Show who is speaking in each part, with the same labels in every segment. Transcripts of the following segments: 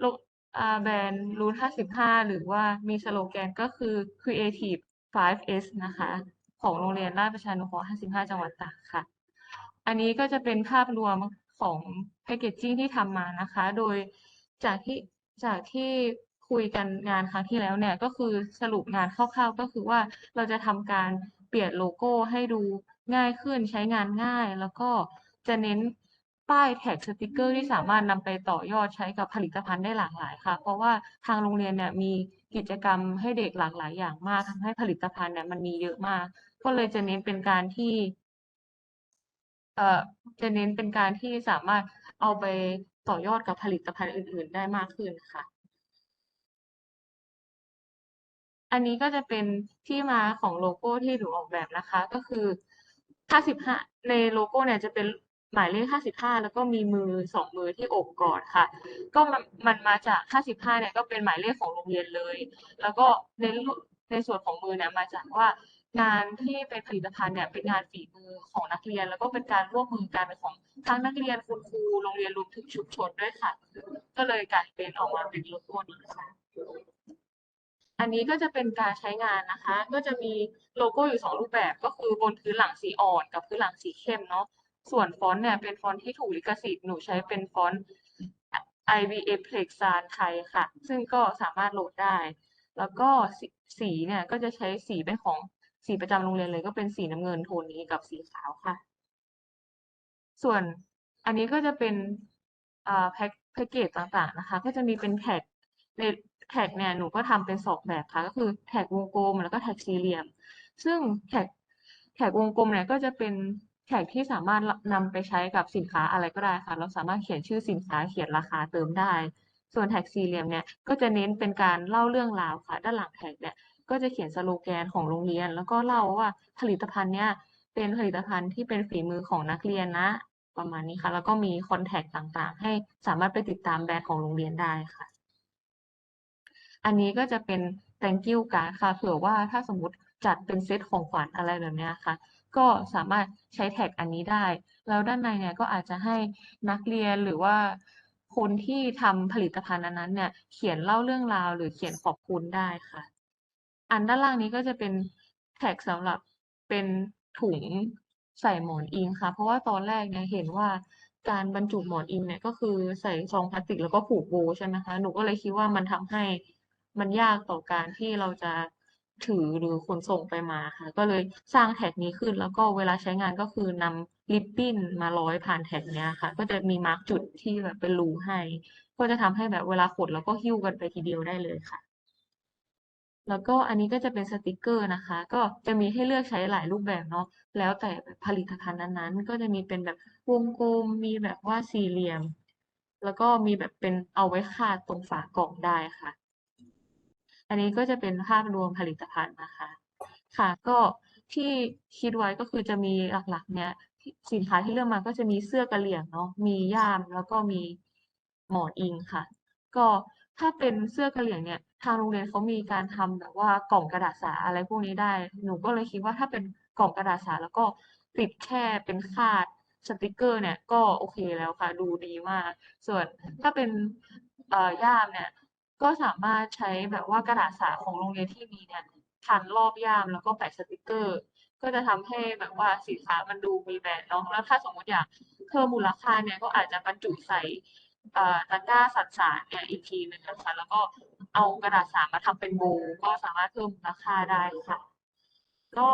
Speaker 1: โลอ่าแบรนด์รูท55หรือว่ามีสโลแกนก็คือ Creative 5S นะคะ ของโรงเรียนราชประชานุเคราะห์55 จังหวัดตากค่ะ อันนี้ก็จะเป็นภาพรวมของแพคเกจจิ้งที่ทำมานะคะ โดยจากที่จากที่คุยกันงานครั้งที่แล้วเนี่ย ก็คือสรุปงานคร่าวๆ ก็คือว่าเราจะทำการเปลี่ยนโลโก้ให้ดูง่ายขึ้นใช้งานง่าย แล้วก็จะเน้น ป้ายแท็กสติกเกอร์ที่สามารถนำไปต่อยอดใช้กับผลิตภัณฑ์ได้หลากหลายค่ะ เพราะว่าทางโรงเรียนเนี่ยมีกิจกรรมให้เด็กหลากหลายอย่างมากทำให้ผลิตภัณฑ์เนี่ยมันมีเยอะมาก ก็เลยจะเน้นเป็นการที่เอ่อจะเน้นเป็นการที่สามารถเอาไปต่อยอดกับผลิตภัณฑ์อื่น ๆ ได้มากขึ้นค่ะ อันนี้ก็จะเป็นที่มาของโลโก้ที่หนูออกแบบนะคะ ก็คือ 55 ในโลโก้เนี่ยจะเป็น หมายเลข 55 แล้วก็มีมือสองมือที่อบกอดค่ะ ก็มันมันมาจาก 55 เนี่ยก็เป็นหมายเลขของโรงเรียนเลย แล้วก็ในในส่วนของมือเนี่ยมาจากว่างานที่เป็นผลิตภัณฑ์เนี่ยเป็นงานฝีมือของนักเรียน แล้วก็เป็นการร่วมมือกันของทั้งนักเรียนคุณครูโรงเรียนรวมถึงชุมชนด้วยค่ะ ก็เลยกลายเป็นออกมาเป็นโลโก้นี้ค่ะอันนี้ก็จะเป็นการใช้งานนะคะ ก็จะมีโลโก้อยู่สองรูปแบบก็คือบนพื้นหลังสีอ่อนกับพื้นหลังสีเข้มเนาะ ส่วนฟอนต์เนี่ยเป็นฟอนต์ที่ถูกลิขสิทธิ์ หนูใช้เป็นฟอนต์ IBM Plexan ไทยค่ะ ซึ่งก็สามารถโหลดได้ แล้วก็สีสีเนี่ยก็จะใช้สีเป็นของสีประจำโรงเรียนเลย ก็เป็นสีน้ำเงินโทนนี้กับสีขาวค่ะ ส่วนอันนี้ก็จะเป็นแพ็คแพ็กเกจต่างๆนะคะ ก็จะมีเป็นแท็กในแท็กเนี่ยหนูก็ทำเป็นสองแบบค่ะ ก็คือแท็กวงกลมแล้วก็แท็กสี่เหลี่ยม ซึ่งแท็กแท็กวงกลมเนี่ยก็จะเป็น แท็กที่สามารถนำไปใช้กับสินค้าอะไรก็ได้ค่ะ เราสามารถเขียนชื่อสินค้าเขียนราคาเติมได้ ส่วนแท็กสี่เหลี่ยมเนี่ยก็จะเน้นเป็นการเล่าเรื่องราวค่ะ ด้านหลังแท็กเนี่ยก็จะเขียนสโลแกนของโรงเรียน แล้วก็เล่าว่าผลิตภัณฑ์เนี่ยเป็นผลิตภัณฑ์ที่เป็นฝีมือของนักเรียนนะ ประมาณนี้ค่ะ แล้วก็มีคอนแทคต่างๆ ให้สามารถไปติดตามแบรนด์ของโรงเรียนได้ค่ะ อันนี้ก็จะเป็น thank you card ค่ะเผื่อว่าถ้าสมมติ จัดเป็นเซตของขวัญอะไรแบบนี้ค่ะ ก็สามารถใช้แท็กอันนี้ได้ แล้วด้านในเนี่ยก็อาจจะให้นักเรียนหรือว่าคนที่ทำผลิตภัณฑ์นั้นๆเนี่ยเขียนเล่าเรื่องราวหรือเขียนขอบคุณได้ค่ะ อันด้านล่างนี้ก็จะเป็นแท็กสำหรับเป็นถุงใส่หมอนอิงค่ะ เพราะว่าตอนแรกเนี่ยเห็นว่าการบรรจุหมอนอิงเนี่ยก็คือใส่ซองพลาสติกแล้วก็ผูกโบใช่ไหมคะ หนูก็เลยคิดว่ามันทำให้มันยากต่อการที่เราจะ ถือหรือขนส่งไปมาค่ะ ก็เลยสร้างแท็กนี้ขึ้น แล้วก็เวลาใช้งานก็คือนำริบบิ้นมาร้อยผ่านแท็กเนี้ยค่ะ ก็จะมีมาร์กจุดที่แบบเป็นรูให้ ก็จะทำให้แบบเวลาขนแล้วก็หิ้วกันไปทีเดียวได้เลยค่ะ แล้วก็อันนี้ก็จะเป็นสติกเกอร์นะคะ ก็จะมีให้เลือกใช้หลายรูปแบบเนาะแล้วแต่ผลิตภัณฑ์นั้นๆ ก็จะมีเป็นแบบวงกลมมีแบบว่าสี่เหลี่ยม แล้วก็มีแบบเป็นเอาไว้คาดตรงฝากล่องได้ค่ะ อันนี้ก็จะเป็นภาพรวมผลิตภัณฑ์นะคะ ค่ะ ก็ที่คิดไว้ก็คือจะมีหลักๆ เนี่ยสินค้าที่เลือกมาก็จะมีเสื้อกระเหรี่ยงเนาะ มีย่ามแล้วก็มีหมอนอิงค่ะ ก็ถ้าเป็นเสื้อกระเหรี่ยงเนี่ย ทางโรงเรียนเขามีการทำแบบว่ากล่องกระดาษสาอะไรพวกนี้ได้ หนูก็เลยคิดว่าถ้าเป็นกล่องกระดาษสาแล้วก็ติดแค่เป็นคาดสติกเกอร์เนี่ยก็โอเคแล้วค่ะ ดูดีมาก ส่วนถ้าเป็นย่ามเนี่ย ก็สามารถใช้แบบว่ากระดาษสาของโรงเรียนที่มีเนี่ยพันรอบย่ามแล้วก็แปะสติกเกอร์ ก็จะทำให้แบบว่าสินค้ามันดูมีแบรนด์เนาะแล้วถ้าสมมติอยากเพิ่มมูลค่าเนี่ยก็อาจจะบรรจุใส่ตะกร้าสัดสารเนี่ยอีกทีหนึ่งนะคะแล้วก็เอากระดาษสามาทำเป็นโบว์ก็สามารถเพิ่มมูลค่าได้ค่ะ ก็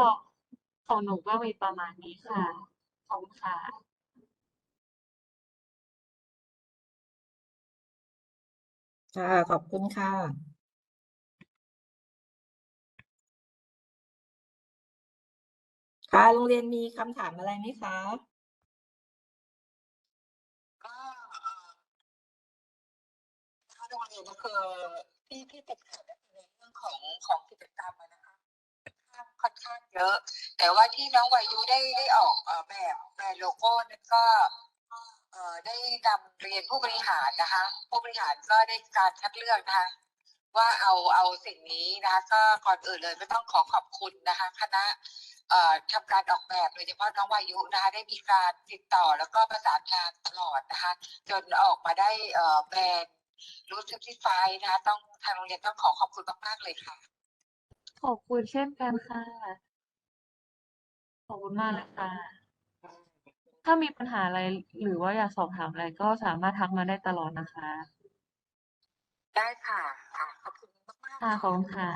Speaker 1: ของหนูก็มีประมาณนี้ค่ะ ขอบคุณค่ะ
Speaker 2: ค่ะ ขอบคุณค่ะค่ะโรงเรียนมีคำถามอะไรไหมคะ?
Speaker 3: ก็เอ่อถ้าโรงเรียนก็คือที่ที่ติดขัดก็คือในเรื่องของของกิจกรรมอะนะคะค่อนข้างเยอะ แต่ว่าที่น้องวายุได้ได้ออกเอ่อแบบแบรนด์โลโก้นั้นก็ ได้นำเรียนผู้บริหารนะคะ ผู้บริหารก็ได้การคัดเลือกนะคะ ว่าเอาเอาสิ่งนี้นะคะก็ก่อนอื่นเลยก็ต้องขอขอบคุณนะคะ คณะเอ่อทำการออกแบบโดยเฉพาะน้องวายุนะคะ ได้มีการติดต่อแล้วก็ประสานงานตลอดนะคะ จนออกมาได้แบรนด์รู้สึกที่ไฟนะคะ ต้องทางโรงเรียนต้องขอขอบคุณมากๆเลยค่ะ
Speaker 1: ขอบคุณเช่นกันค่ะ ขอบคุณมากเลยค่ะ ถ้ามีปัญหาอะไร หรือว่าอยากสอบถามอะไรก็สามารถทักมาได้ตลอดนะคะ
Speaker 3: ได้ค่ะ ค่ะ ขอบคุณมากๆ
Speaker 1: ค่ะขอบคุณค่ะ